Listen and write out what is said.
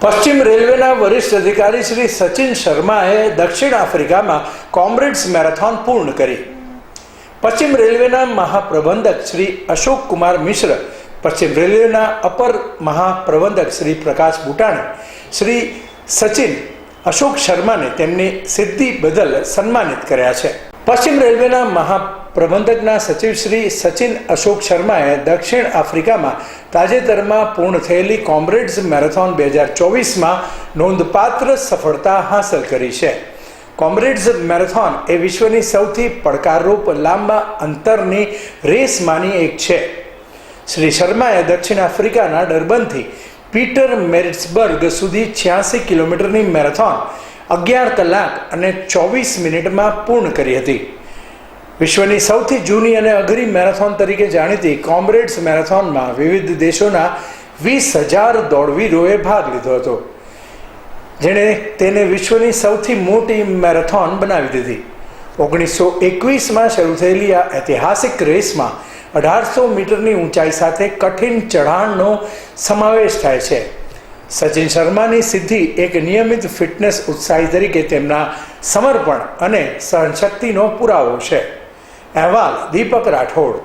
પશ્ચિમ રેલવેના વરિષ્ઠ અધિકારી શ્રી સચિન શર્માએ દક્ષિણ આફ્રિકામાં કોમ્રેડ્સ મેરેથોન પૂર્ણ કરી. પશ્ચિમ રેલવેના મહાપ્રબંધક શ્રી અશોક કુમાર મિશ્ર, પશ્ચિમ રેલવેના અપર મહાપ્રબંધક શ્રી પ્રકાશ બુટાણી શ્રી સચિન અશોક શર્માને તેમની સિદ્ધિ બદલ સન્માનિત કર્યા છે. પશ્ચિમ રેલવેના મહાપ્રબંધકના સચિવ શ્રી સચિન અશોક શર્માએ દક્ષિણ આફ્રિકામાં તાજેતરમાં પૂર્ણ થયેલી કોમ્રેડ્સ મેરેથોન બે હજાર ચોવીસમાં નોંધપાત્ર સફળતા હાંસલ કરી છે. કોમ્રેડ્સ મેરેથોન એ વિશ્વની સૌથી પડકારરૂપ લાંબા અંતરની રેસમાંની એક છે. શ્રી શર્માએ દક્ષિણ આફ્રિકાના ડરબનથી પીટર મેરિટ્સબર્ગ સુધી છ્યાસી કિલોમીટરની મેરેથોન અગિયાર કલાક અને ચોવીસ મિનિટમાં પૂર્ણ કરી હતી. વિશ્વની સૌથી જૂની અને અઘરી મેરેથોન તરીકે જાણીતી કોમ્રેડ્સ મેરેથોનમાં વિવિધ દેશોના વીસ હજાર દોડવીરોએ ભાગ લીધો હતો, જેણે તેને વિશ્વની સૌથી મોટી મેરેથોન બનાવી દીધી. ઓગણીસો એકવીસમાં શરૂ થયેલી આ ઐતિહાસિક રેસમાં અઢારસો મીટરની ઊંચાઈ સાથે કઠિન ચઢાણનો સમાવેશ થાય છે. સચિન શર્માની સિદ્ધિ એક નિયમિત ફિટનેસ ઉત્સાહી તરીકે તેમના સમર્પણ અને સહનશક્તિનો પુરાવો છે. અહેવાલ દીપક રાઠોડ.